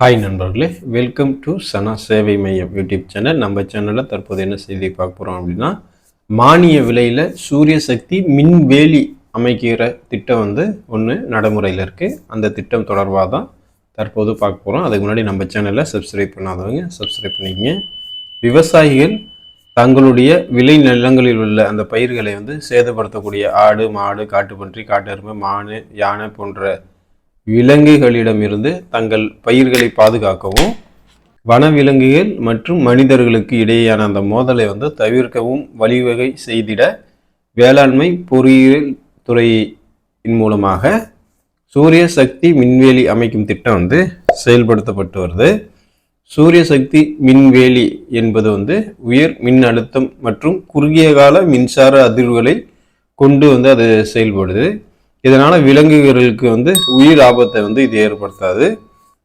Hi நண்பர்களே. Welcome to சனா சேவை மையம் யூடியூப் சேனல் நம்ம சேனலில் தற்போது என்ன செய்தி பார்க்க போகிறோம் அப்படின்னா மானிய விலையில் சூரிய சக்தி மின்வேலி அமைக்கிற திட்டம் வந்து ஒன்று நடைமுறையில் இருக்குது அந்த திட்டம் தொடர்பாக தான் தற்போது பார்க்க போகிறோம் அதுக்கு முன்னாடி நம்ம சேனலை சப்ஸ்கிரைப் பண்ணாதவங்க சப்ஸ்கிரைப் பண்ணிக்கங்க. விவசாயிகள் தங்களுடைய விளை நிலங்களில் உள்ள அந்த பயிர்களை வந்து சேதப்படுத்தக்கூடிய ஆடு மாடு காட்டுப்பன்றி காட்டெருமை மானு யானை போன்ற விலங்குகளிடமிருந்து தங்கள் பயிர்களை பாதுகாக்கவும் வனவிலங்குகள் மற்றும் மனிதர்களுக்கு இடையேயான அந்த மோதலை வந்து தவிர்க்கவும் வழிவகை செய்திட வேளாண்மை பொறியியல் துறையின் மூலமாக சூரிய சக்தி மின்வேலி அமைக்கும் திட்டம் வந்து செயல்படுத்தப்பட்டு வருது. சூரிய சக்தி மின்வேலி என்பது வந்து உயர் மின் அழுத்தம் மற்றும் குறுகிய கால மின்சார அதிர்வுகளை கொண்டு வந்து அது செயல்படுது. இதனால் விலங்குகளுக்கு வந்து உயிர் ஆபத்தை வந்து இது ஏற்படுத்தாது.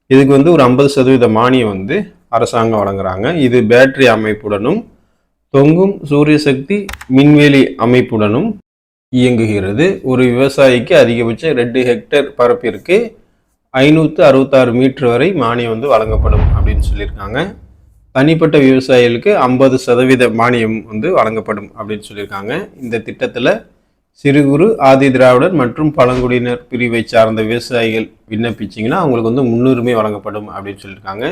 இதுக்கு வந்து ஒரு ஐம்பது சதவீத மானியம் வந்து அரசாங்கம் வழங்குறாங்க. இது பேட்டரி அமைப்புடனும் தொங்கும் சூரிய சக்தி மின்வேலி அமைப்புடனும் இயங்குகிறது. ஒரு விவசாயிக்கு அதிகபட்சம் ரெண்டு ஹெக்டேர் பரப்பிற்கு ஐநூற்று அறுபத்தாறு மீட்டர் வரை மானியம் வந்து வழங்கப்படும் அப்படின்னு சொல்லியிருக்காங்க. தனிப்பட்ட விவசாயிகளுக்கு ஐம்பது சதவீத மானியம் வந்து வழங்கப்படும் அப்படின்னு சொல்லியிருக்காங்க. இந்த திட்டத்தில் சிறு குறு ஆதி திராவிடர் மற்றும் பழங்குடியினர் பிரிவை சார்ந்த விவசாயிகள் விண்ணப்பிச்சிங்கன்னா அவங்களுக்கு வந்து முன்னுரிமை வழங்கப்படும் அப்படின்னு சொல்லியிருக்காங்க.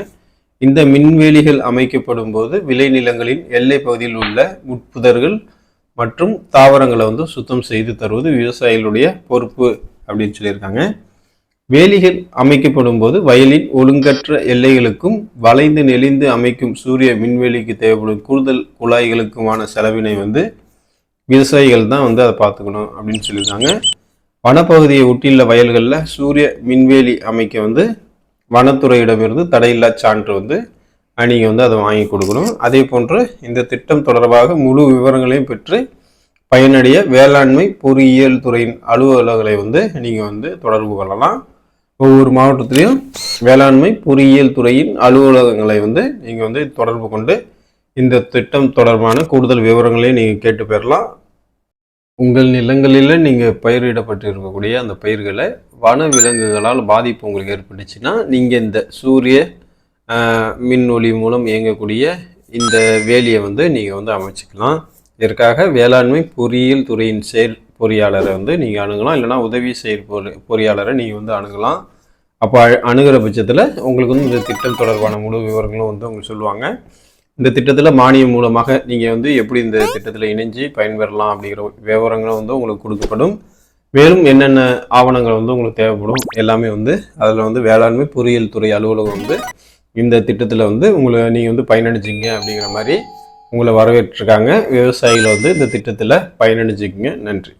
இந்த மின்வேலிகள் அமைக்கப்படும் போது விளைநிலங்களின் எல்லை பகுதியில் உள்ள உட்புதர்கள் மற்றும் தாவரங்களை வந்து சுத்தம் செய்து தருவது விவசாயிகளுடைய பொறுப்பு அப்படின்னு சொல்லியிருக்காங்க. வேலிகள் அமைக்கப்படும் போது வயலின் ஒழுங்கற்ற எல்லைகளுக்கும் வளைந்து நெளிந்து அமைக்கும் சூரிய மின்வேலிக்கு தேவைப்படும் கூடுதல் குழாய்களுக்குமான செலவினை வந்து விவசாயிகள் தான் வந்து அதை பார்த்துக்கணும் அப்படின்னு சொல்லியிருக்காங்க. வனப்பகுதியை ஒட்டியுள்ள வயல்களில் சூரிய மின்வேலி அமைக்க வந்து வனத்துறையிடமிருந்து தடையில்லா சான்று வந்து நீங்கள் வந்து அதை வாங்கி கொடுக்கணும். அதே போன்று இந்த திட்டம் தொடர்பாக முழு விவரங்களையும் பெற்று பயனடைய வேளாண்மை பொறியியல் துறையின் அலுவலர்களை வந்து நீங்கள் வந்து தொடர்பு கொள்ளலாம். ஒவ்வொரு மாவட்டத்திலையும் வேளாண்மை பொறியியல் துறையின் அலுவலகங்களை வந்து நீங்கள் வந்து தொடர்பு கொண்டு இந்த திட்டம் தொடர்பான கூடுதல் விவரங்களையும் நீங்கள் கேட்டு பெறலாம். உங்கள் நிலங்களில் நீங்கள் பயிரிடப்பட்டு இருக்கக்கூடிய அந்த பயிர்களை வன விலங்குகளால் பாதிப்பு உங்களுக்கு ஏற்பட்டுச்சுன்னா நீங்கள் இந்த சூரிய மின் ஒளி மூலம் இயங்கக்கூடிய இந்த வேலியை வந்து நீங்கள் வந்து அமைச்சிக்கலாம். இதற்காக வேளாண்மை பொறியியல் துறையின் செயல் பொறியாளரை வந்து நீங்கள் அணுகலாம். இல்லைனா உதவி செயல் பொறி பொறியாளரை நீங்கள் வந்து அணுகலாம். அப்போ அணுகிற பட்சத்தில் உங்களுக்கு வந்து இந்த திட்டம் தொடர்பான முழு விவரங்களும் வந்து அவங்க சொல்லுவாங்க. இந்த திட்டத்தில் மானியம் மூலமாக நீங்கள் வந்து எப்படி இந்த திட்டத்தில் இணைஞ்சு பயன்பெறலாம் அப்படிங்கிற விவரங்களும் வந்து உங்களுக்கு கொடுக்கப்படும். மேலும் என்னென்ன ஆவணங்கள் வந்து உங்களுக்கு தேவைப்படும் எல்லாமே வந்து அதில் வந்து வேளாண்மை பொறியியல் துறை அலுவலகம் வந்து இந்த திட்டத்தில் வந்து உங்களை நீங்கள் வந்து பயனடைஞ்சிங்க அப்படிங்கிற மாதிரி உங்களை வரவேற்றிருக்காங்க. விவசாயிகளை வந்து இந்த திட்டத்தில் பயனடைஞ்சிக்கங்க. நன்றி.